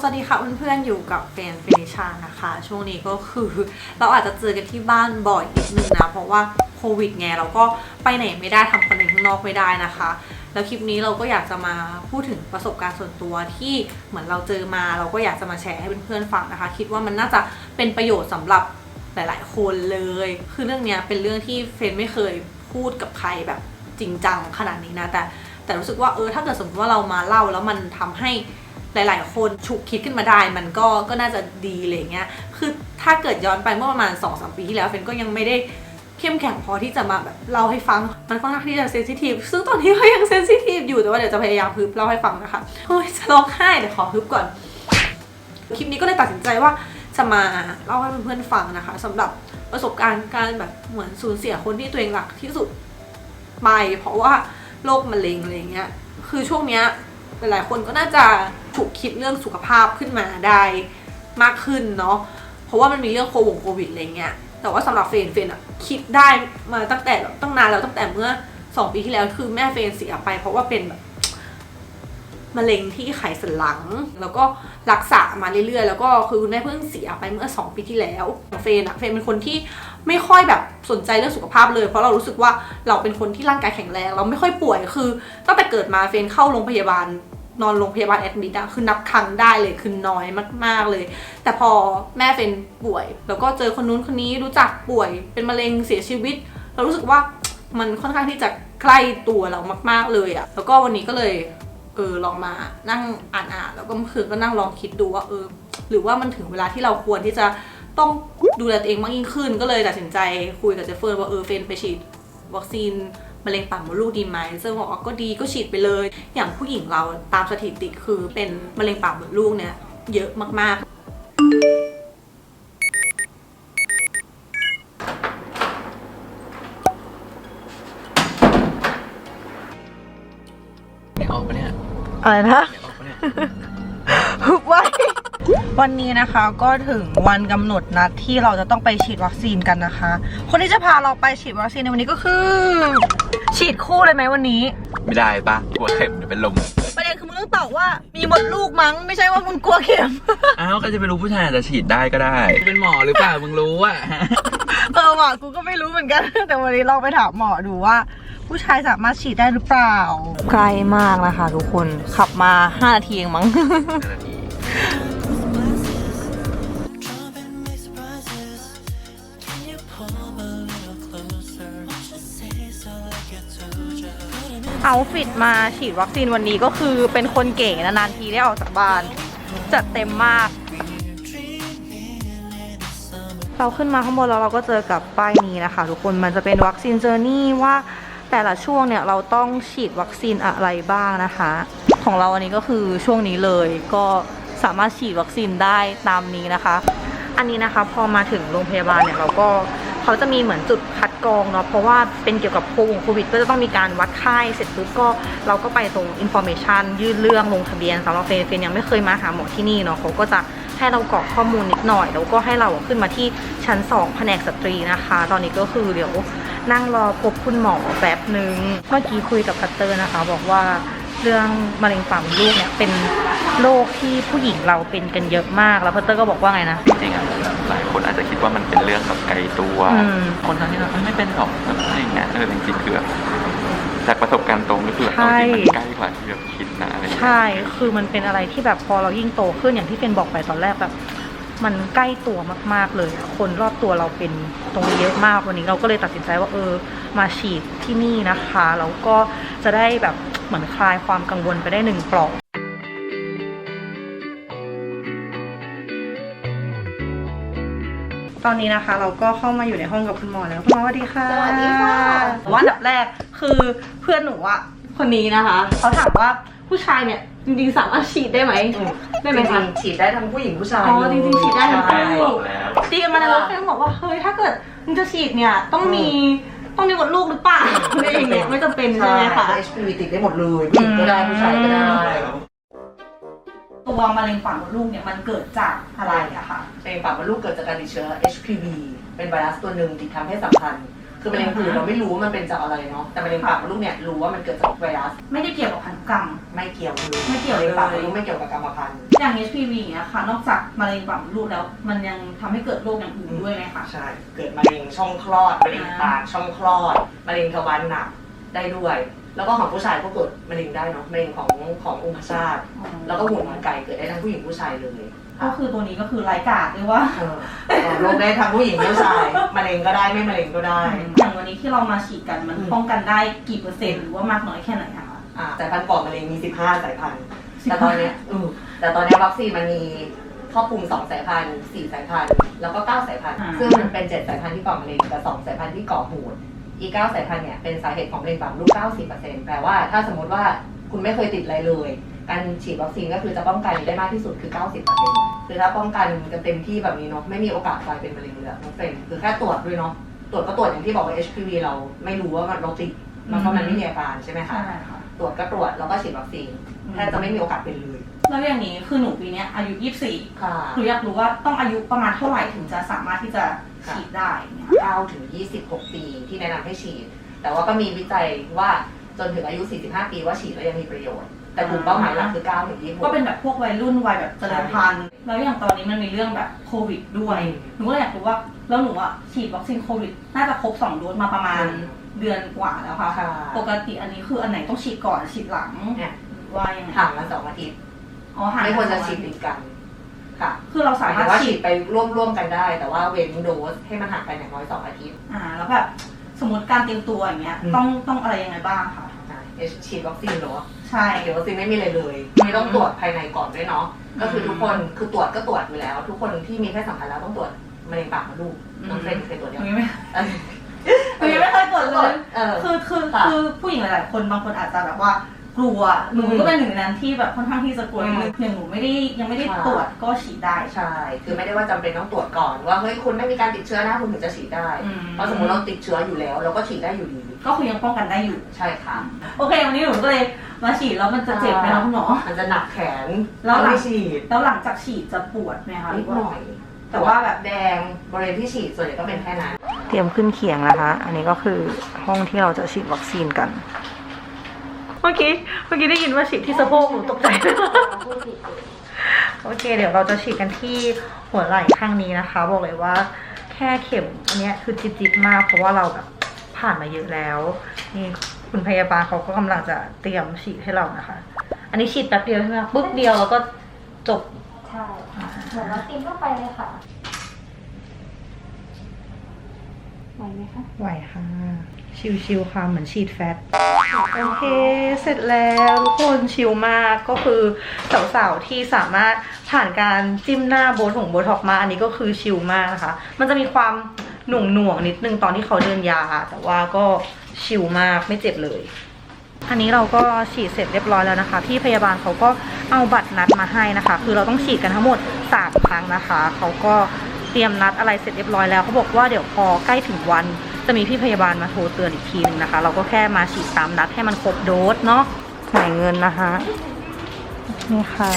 สวัสดีค่ะเพื่อนๆอยู่กับเฟนฟินิชานะคะ ช่วงนี้ก็คือเราอาจจะเจอกันที่บ้านบ่อยนิดนึงนะ เพราะว่าโควิดไงเราก็ไปไหนไม่ได้ทำคอนเทนต์ข้างนอกไม่ได้นะคะ แล้วคลิปนี้เราก็อยากจะมาพูดถึงประสบการณ์ส่วนตัวที่เหมือนเราเจอมา เราก็อยากจะมาแชร์ให้เพื่อนๆฟังนะคะ คิดว่ามันน่าจะเป็นประโยชน์สำหรับหลาย ๆ คนเลย คือเรื่องนี้เป็นเรื่องที่เฟนไม่เคยพูดกับใครแบบจริงจังขนาดนี้นะแต่แต่รู้สึกว่าเออถ้าเกิดสมมติว่าเรามาเล่าแล้วมันทำให้ หลาย ๆ คนฉุกคิดขึ้นมาได้ มันก็ก็น่าจะดีอะไรเงี้ยคือถ้าเกิดย้อนไปเมื่อประมาณ2อสปีที่แล้วเฟนก็ยังไม่ได้เข้มแข็งพอที่จะมาแบบเล่าให้ฟัง มันค่อนข้างที่จะเซนซิทีฟ ซึ่งตอนนี้ก็ยังเซนซิทีฟอยู่ แต่ว่าเดี๋ยวจะพยายามฮึบเล่าให้ฟังนะคะ เฮ้ยจะร้องไห้เดี๋ยวขอฮึบก่อน คลิปนี้ก็เลยตัดสินใจว่าจะมาเล่าให้เพื่อนๆฟังนะคะสำหรับประสบการณ์การแบบเหมือนสูญเสียคนที่ตัวเองรักที่สุดไป เพราะว่าโรคมะเร็งอะไรเงี้ย คือช่วงเนี้ย หลายๆคนก็น่าจะถูกคิดเรื่องสุขภาพขึ้นมาได้มากขึ้นเนาะเพราะว่ามันมีเรื่องโควงโควิดอะไรเงี้ยแต่ว่าสำหรับเฟนเฟนอะคิดได้มาตั้งแต่ตั้งนานแล้วตั้งแต่เมื่อสองปีที่แล้วคือแม่เฟนเสียไป เพราะว่าเป็นแบบมะเร็งที่ไขสันหลัง แล้วก็รักษามาเรื่อยๆ แล้วก็คือคุณแม่เพิ่งเสียไปเมื่อ 2 ปีที่แล้ว เฟนอะเฟนเป็นคนที่ ไม่ค่อยแบบสนใจเรื่องสุขภาพเลย เพราะเรารู้สึกว่าเราเป็นคนที่ร่างกายแข็งแรง เราไม่ค่อยป่วยคือ ตั้งแต่เกิดมาเฟนเข้าโรงพยาบาลนอนโรงพยาบาลแอดมิดอะคือนับครั้งได้เลยคือน้อยมากๆเลย แต่พอแม่เฟนป่วย แล้วก็เจอคนนู้นคนนี้รู้จักป่วยเป็นมะเร็งเสียชีวิต เรารู้สึกว่ามันค่อนข้างที่จะใกล้ตัวเรามาก ๆเลยอะแล้วก็วันนี้ก็เลยเออลองมานั่งอ่านอ่านแล้วก็เมื่อคืนก็นั่งลองคิดดูว่าเออ หรือว่ามันถึงเวลาที่เราควรที่จะ ต้องดูแลตัวเองมากยิ่งขึ้น ก็เลยตัดสินใจคุยกับเจฟเฟิร์นว่าเออเฟนไปฉีดวัคซีนมะเร็งปากมดลูกดีไหมซึ่งบอกว่าก็ดีก็ฉีดไปเลย อย่างผู้หญิงเราตามสถิติคือเป็นมะเร็งปากมดลูกเนี่ยเยอะมากๆไม่ออกปะเนี่ยอะไรนะไม่ออกปะเนี่ยฮึบไว้ วันนี้นะคะก็ถึงวันกำหนดนัดที่เราจะต้องไปฉีดวัคซีนกันนะคะ คนที่จะพาเราไปฉีดวัคซีนในวันนี้ก็คือ ฉีดคู่เลยไหมวันนี้ ไม่ได้ปะกลัวเข็มเดี๋ยวเป็นลมประเด็นคือมึงต้องตอบว่ามีมดลูกมั้ง ไม่ใช่ว่ามึงกลัวเข็มอ้าวก็จะไปรู้ผู้ชายอาจจะฉีดได้ก็ได้ เป็นหมอหรือเปล่ามึงรู้อะเออว่ะกูก็ไม่รู้เหมือนกัน แต่วันนี้ลองไปถามหมอดูว่า ผู้ชายสามารถฉีดได้หรือเปล่า ไกลมากนะคะทุกคนขับมา5นาทีเองมั้ง เอาฟิตมาฉีดวัคซีนวันนี้ก็คือเป็นคนเก๋นานๆทีได้ออกจากบ้าน จัดเต็มมาก เราขึ้นมาข้างบนแล้วเราก็เจอกับป้ายนี้นะคะ ทุกคนมันจะเป็นวัคซีนเจอร์นี่ว่าแต่ละช่วงเนี่ยเราต้องฉีดวัคซีนอะไรบ้างนะคะ ของเราอันนี้ก็คือช่วงนี้เลยก็สามารถฉีดวัคซีนได้ตามนี้นะคะ อันนี้นะคะพอมาถึงโรงพยาบาลเนี่ยเราก็ เขาจะมีเหมือนจุดคัดกรองเนาะเพราะว่าเป็นเกี่ยวกับโควิด ก็จะต้องมีการวัดไข้เสร็จปุ๊บก็เราก็ไปตรงอินโฟเมชันยื่นเรื่องลงทะเบียนสำหรับเฟนเฟนยังไม่เคยมาหาหมอที่นี่เนาะเขาก็จะให้เรากรอกข้อมูลนิดหน่อย แล้วก็ให้เราขึ้นมาที่ชั้น 2 แผนกสตรีนะคะ ตอนนี้ก็คือเดี๋ยวนั่งรอพบคุณหมอแป๊บหนึ่งเมื่อกี้คุยกับพัตเตอร์นะคะ บอกว่า เรื่องมะเร็งปากมดลูกเนี่ยเป็นโรคที่ผู้หญิงเราเป็นกันเยอะมาก แล้วพัตเตอร์ก็บอกว่าไงนะ จริงๆอะหลายคนอาจจะคิดว่ามันเป็นเรื่องแบบไกลตัว อืม คนทั้งที่เราไม่เป็นหรอกอะไรอย่างเงี้ยเออจริงๆคือแบบจากประสบการณ์ตรงก็คือแบบเอาจริงมันใกล้กว่าที่แบบคิดนะอะไรอย่างเงี้ย ใช่ คือมันเป็นอะไรที่แบบพอเรายิ่งโตขึ้นอย่างที่เฟนบอกไปตอนแรกแบบ มันใกล้ตัวมากๆเลยอะคนรอบตัวเราเป็นตรงนี้เยอะมากวันนี้เราก็เลยตัดสินใจว่าเออมาฉีดที่นี่นะคะแล้วก็จะได้แบบ เหมือนคลายความกังวลไปได้หนึ่งปลอกตอนนี้นะคะ เราก็เข้ามาอยู่ในห้องกับคุณหมอแล้วคุณหมอสวัสดีค่ะสวัสดีค่ะว่าอันดับแรกคือเพื่อนหนูอะคนนี้นะคะเขาถามว่าผู้ชายเนี่ยจริงๆสามารถฉีดได้ไหมได้ไหมจคะริงๆฉีดได้ทั้งผู้หญิงผู้ชายอ๋อจริงๆฉีดได้ทั้งคู่ใช่ตีกันมาในรถเพื่อนบอกว่าเฮ้ยถ้าเกิดมึงจะฉีดเนี่ยต้องมีต้องมีมดลูกห เงี้ยไม่จำเป็นใช่ไหมคะใช่ HPV ติดได้หมดเลยผู้หญิงก็ได้ผู้ชายก็ได้ ตัวมะเร็งปากมดลูกเนี่ยมันเกิดจากอะไรอะคะ เป็นปากมดลูกเกิดจากการติดเชื้อ HPV เป็นไวรัสตัวหนึ่งที่ทำให้สัมพันธ์ คือมะเร็งผื่นเราไม่รู้ว่ามันเป็นจากอะไรเนาะแต่มะเร็งปากมดลูกเนี่ยรู้ว่ามันเกิดจากไวรัสไม่ได้เกี่ยวกับพันธุกรรม ไม่เกี่ยวเลยไม่เกี่ยวเลย มะร็งปากมดลูกไม่เกี่ยวกับกรรมพันธุ์ อย่าง HPV อย่างเงี้ยค่ะ นอกจากมะเร็งปากมดลูกแล้ว มันยังทำให้เกิดโรคอย่างอื่นด้วยไหมคะ ใช่ เกิดมะเร็งช่องคลอดมะเร็งปากช่องคลอดมะเร็งทวารหนักได้ด้วย แล้วก็ของผู้ชายก็เกิดมะเร็งได้เนาะมะเร็งของขององคชาตแล้วก็หุ่นของไก่เกิดได้ทั้งผู้หญิงผู้ชายเลย ก็คือตัวนี้ก็คือไร้ายกาดเรียกว่าเออโรคได้ทั้งผู้หญิงผู้ชายมะเร็งก็ได้ไม่มะเร็งก็ได้ อย่างวันนี้ที่เรามาฉีดกันมันอืม ป้องกันได้กี่เปอร์เซ็นต์หรือว่ามากน้อยแค่ไหนอะคะ อ่าสายพันธุ์ก่อนมะเร็งมี 15 สายพันธุ์ แต่ตอนเนี้ยอืมแต่ตอนเนี้ยวัคซีนมันมีครอบคลุม2สายพันธุ์4สายพันธุ์แล้วก็ 9 สายพันธุ์ซึ่งมันเป็น 7 สายพันธุ์ที่ก่อมะเร็งกับ2สายพันธุ์ที่ก่อหูดอีก 9 สายพันธุ์เนี่ยเป็นสาเหตุของมะเร็งปากมดลูก 90%แปลว่าถ้าสมมติว่า คุณไม่เคยติดอะไรเลย การฉีดวัคซีนก็คือจะป้องกันได้มากที่สุดคือ 90%คือถ้าป้องกันกันเต็มที่แบบนี้เนาะไม่มีโอกาสกลายเป็นมะเร็งเลยอะน้องเฟรนคือแค่ตรวจด้วยเนาะตรวจก็ตรวจอย่างที่บอกว่า HPV เราไม่รู้ว่ามันเราติดมันเพราะมันไม่มีอาการใช่ไหมคะใช่ค่ะตรวจก็ตรวจแล้วก็ฉีดวัคซีนแทบจะไม่มีโอกาสเป็นเลย แล้วอย่างนี้คือหนูปีเนี้ยอายุ 24ค่ะหนูอยากรู้ว่าต้องอายุประมาณเท่าไหร่ถึงจะสามารถที่จะฉีดได้เนี่ย9ถึง 26 ปีที่แนะนำให้ฉีด แต่ว่าก็มีวิจัยว่า จนถึงอายุ 45 ปีว่าฉีดแล้วยังมีประโยชน์ แต่กลุ่มเป้าหมายหลักคือ9ถึง26 ก็เป็นแบบพวกวัยรุ่นวัยแบบเจริญพันธุ์แล้วอย่างตอนนี้มันมีเรื่องแบบโควิดด้วยอืมหนูก็เลยอยากรู้ว่าแล้วหนูอะฉีดวัคซีนโควิดน่าจะครบสองโดสมาประมาณอืมเดือนกว่าแล้วค่ะ ค่ะ ปกติอันนี้คืออันไหนต้องฉีดก่อนฉีดหลังเนี่ยหรือว่ายังไงห่างกันสองอาทิตย์อ๋อห่างไม่ควรจะสองฉีดติดกัน ค่ะคือเราหมาสายถึมารถงว่าฉีฉีดดไปร่วมๆกันได้ แต่ว่าเว้นโดสให้มันห่างกันอย่างน้อยสองอาทิตย์ อ่า แล้วแบบสมมติการเตรียมตัวอย่างเงี้ย อืม ต้องต้องอะไรยังไงบ้างคะอ่า ฉีดวัคซีนเหรอใช่ฉีดวัคซีนไม่มีอะไรเลยไม่ต้องตรวจภายในก่อนด้วยเนาะก็คือทุกคนคือตรวจก็ตรวจอยู่แล้ว ทุกคนที่มีเพศสัมพันธ์แล้วต้องตรวจมะเร็งปากมดลูกน้องเฟรนเคยตรวจหยันูงยังไม่เออหนูยังไม่เคยตรวจเลยเออคือคือค่ะคือผู้หญิงหลายๆคนบางคนอาจจะแบบว่ากลัวหนูอืมก็เป็นหนึ่งในนั้นที่แบบค่อนข้างที่จะกลัวนิดนึงอืมอย่างหนูไม่ได้ยังไม่ได้ค่ะตรวจก็ฉีดได้ใช่ คือไม่ได้ว่าจำเป็นต้องตรวจก่อนว่าเฮ้ยคุณไม่มีการติดเชื้อนะคุณถึงจะฉีดได้อืมเพราะสมมติเราติดเชื้ออยู่แล้ว เราก็ฉีดได้อยู่ดี ก็คือยังป้องกันได้อยู่ ใช่ค่ะ โอเค วันนี้หนูก็เลยมาฉีดแล้วมันจะเจ็บไหมคะคุณหมอ มันจะหนักแขนแล้วหลังไม่ฉีดแล้วหลังจากฉีดจะปวดไหมคะนิดหน่อย แต่ว่าแบบแดงบริเวณที่ฉีดส่วนใหญ่ก็เป็นแค่นั้น เตรียมขึ้นเคียงนะคะ อันนี้ก็คือห้องที่เราจะฉีดวัคซีนกัน เมื่อกี้เมื่อกี้ได้ยินว่าฉีดที่สะโพกหนูตกใจโอเค เดี๋ยวเราจะฉีดกันที่หัวไหล่ข้างนี้นะคะ บอกเลยว่าแค่เข็มอันเนี้ยคือจิบๆมากเพราะว่าเราแบบ ผ่านมาเยอะแล้วนี่คุณพยาบาลเขาก็กำลังจะเตรียมฉีดให้เรานะคะ อันนี้ฉีดแป๊บเดียวใช่ไหมคะปึ๊บเดียวแล้วก็จบใช่ค่ะเหมือนวัคซีนทั่วไปเลยค่ะไหวไหมคะไหวค่ะ ชิวๆค่ะ เหมือนฉีดแฟต โอเค เสร็จแล้วทุกคนชิลมากก็คือสาวๆที่สามารถผ่านการจิ้มหน้าโบทของโบท็อกมา อันนี้ก็คือชิลมากนะคะ มันจะมีความ หน่วงหน่วงๆนิดนึงตอนที่เขาเดินยา แต่ว่าก็ชิลมากไม่เจ็บเลย อันนี้เราก็ฉีดเสร็จเรียบร้อยแล้วนะคะ พี่พยาบาลเขาก็เอาบัตรนัดมาให้นะคะ คือเราต้องฉีดกันทั้งหมด3ครั้งนะคะ เขาก็เตรียมนัดอะไรเสร็จเรียบร้อยแล้วเขาบอกว่าเดี๋ยวพอใกล้ถึงวัน จะมีพี่พยาบาลมาโทรเตือนอีกทีนึงนะคะ เราก็แค่มาฉีดตามนัดให้มันครบโดสเนาะจ่ายเงินนะคะนี่ค่ะ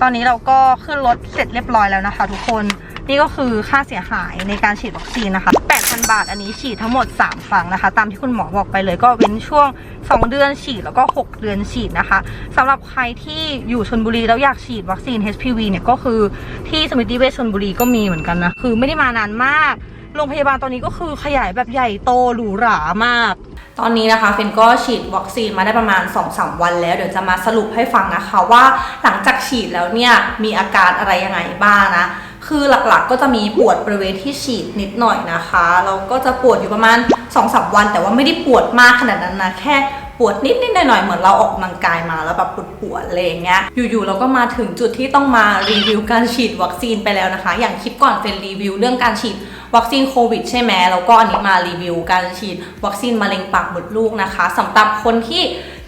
ตอนนี้เราก็ขึ้นรถเสร็จเรียบร้อยแล้วนะคะ ทุกคน นี่ก็คือค่าเสียหายในการฉีดวัคซีนนะคะ 8,000 บาท อันนี้ฉีดทั้งหมด 3 ครั้งนะคะ ตามที่คุณหมอบอกไปเลยก็เว้นช่วง 2 เดือนฉีดแล้วก็ 6 เดือนฉีดนะคะสำหรับใครที่อยู่ชนบุรีแล้วอยากฉีดวัคซีน HPV เนี่ยก็คือที่สมิติเวชชนบุรีก็มีเหมือนกันนะ คือไม่ได้มานานมากโรงพยาบาลตอนนี้ก็คือขยายแบบใหญ่โตหรูหรามาก ตอนนี้นะคะเฟนก็ฉีดวัคซีนมาได้ประมาณ 2-3 วันแล้ว เดี๋ยวจะมาสรุปให้ฟังนะคะว่าหลังจากฉีดแล้วเนี่ยมีอาการอะไรยังไงบ้างนะ คือหลักๆก็จะมีปวดบริเวณที่ฉีดนิดหน่อยนะคะแล้วก็จะปวดอยู่ประมาณ2-3วัน แต่ว่าไม่ได้ปวดมากขนาดนั้นนะแค่ปวดนิดๆหน่อยๆเหมือนเราออกกำลังกายมาแล้วแบบปวดๆอะไรอย่างเงี้ยอยู่ๆเราก็มาถึงจุดที่ต้องมารีวิวการฉีดวัคซีนไปแล้วนะคะ อย่างคลิปก่อนเป็นรีวิวเรื่องการฉีดวัคซีนโควิดใช่ไหมแล้วก็อันนี้มารีวิวการฉีดวัคซีนมะเร็งปากมดลูกนะคะสำหรับคนที่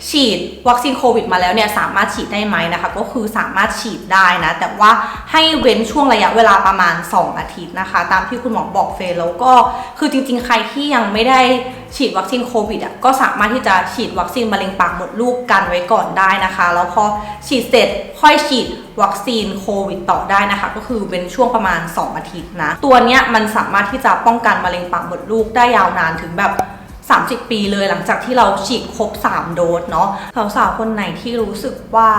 ฉีดวัคซีนโควิดมาแล้วเนี่ยสามารถฉีดได้ไหมนะคะก็คือสามารถฉีดได้นะ แต่ว่าให้เว้นช่วงระยะเวลาประมาณ 2 อาทิตย์นะคะ ตามที่คุณหมอบอกเฟยแล้วก็คือจริง ๆ ใครที่ยังไม่ได้ฉีดวัคซีนโควิดอะก็สามารถที่จะฉีดวัคซีนมะเร็งปากมดลูกกันไว้ก่อนได้นะคะ แล้วพอฉีดเสร็จค่อยฉีดวัคซีนโควิดต่อได้นะคะ ก็คือเป็นช่วงประมาณ 2 อาทิตย์นะ ตัวเนี้ยมันสามารถที่จะป้องกันมะเร็งปากมดลูกได้ยาวนานถึงแบบ 30 ปีเลยหลังจากที่เราฉีดครบ 3 โดสเนาะสาวๆคนไหนที่รู้สึกว่า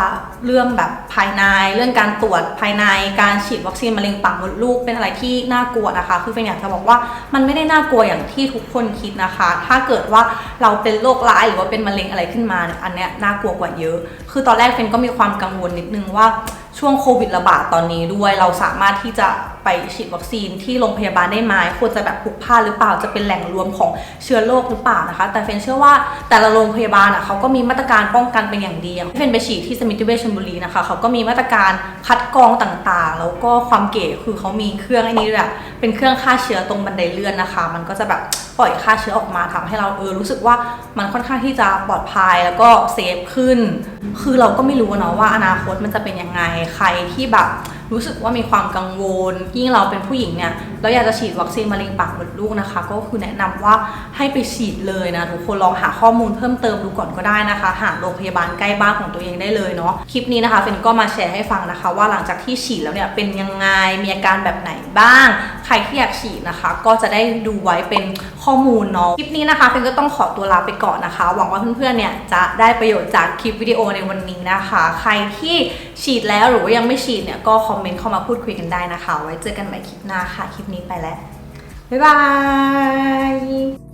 เรื่องแบบภายในเรื่องการตรวจภายในการฉีดวัคซีนมะเร็งปากมดลูกเป็นอะไรที่น่ากลัวนะคะ คือเฟนอยากจะบอกว่ามันไม่ได้น่ากลัวอย่างที่ทุกคนคิดนะคะ ถ้าเกิดว่าเราเป็นโรคร้ายหรือว่าเป็นมะเร็งอะไรขึ้นมาเนี่ยอันเนี้ยน่ากลัวกว่าเยอะคือตอนแรกเฟนก็มีความกังวลนิดนึงว่าช่วงโควิดระบาดตอนนี้ด้วยเราสามารถที่จะไปฉีดวัคซีนที่โรงพยาบาลได้ไหมควรจะแบบพลุกพล่าหรือเปล่าจะเป็นแหล่งรวมของเชื้อโรคหรือเปล่านะคะ แต่เฟนเชื่อว่าแต่ละโรงพยาบาลอะเขาก็มีมาตรการป้องกันเป็นอย่างดีอย่างเฟนไปฉีดที่สมิติเวชชลบุรีนะคะเขาก็มีมาตรการคัดกรองต่างๆ แล้วก็ความเก๋คือเขามีเครื่องไอ้นี้ด้วยอะ เป็นเครื่องฆ่าเชื้อตรงบันไดเลื่อนนะคะ มันก็จะแบบปล่อยฆ่าเชื้อออกมาทำให้เราเออรู้สึกว่ามันค่อนข้างที่จะปลอดภัยแล้วก็เซฟขึ้น คือเราก็ไม่รู้เนาะว่าอนาคตมันจะเป็นยังไงใครที่แบบ รู้สึกว่ามีความกังวล ยิ่งเราเป็นผู้หญิงเนี่ยเราอยากจะฉีดวัคซีนมะเร็งปากมดลูกนะคะ ก็คือแนะนำว่าให้ไปฉีดเลยนะทุกคนลองหาข้อมูลเพิ่มเติมดูก่อนก็ได้นะคะ หาโรงพยาบาลใกล้บ้านของตัวเองได้เลยเนาะคลิปนี้นะคะเฟนก็มาแชร์ให้ฟังนะคะ ว่าหลังจากที่ฉีดแล้วเนี่ยเป็นยังไงมีอาการแบบไหนบ้าง ใครที่อยากฉีดนะคะ ก็จะได้ดูไว้เป็นข้อมูลเนาะคลิปนี้นะคะเฟนก็ต้องขอตัวลาไปก่อนนะคะ หวังว่าเพื่อนๆเนี่ยจะได้ประโยชน์จากคลิปวิดีโอในวันนี้นะคะ ใครที่ ฉีดแล้วหรือว่ายังไม่ฉีดเนี่ยก็คอมเมนต์เข้ามาพูดคุยกันได้นะคะ ไว้เจอกันใหม่คลิปหน้าค่ะ คลิปนี้ไปแล้ว บ๊ายบาย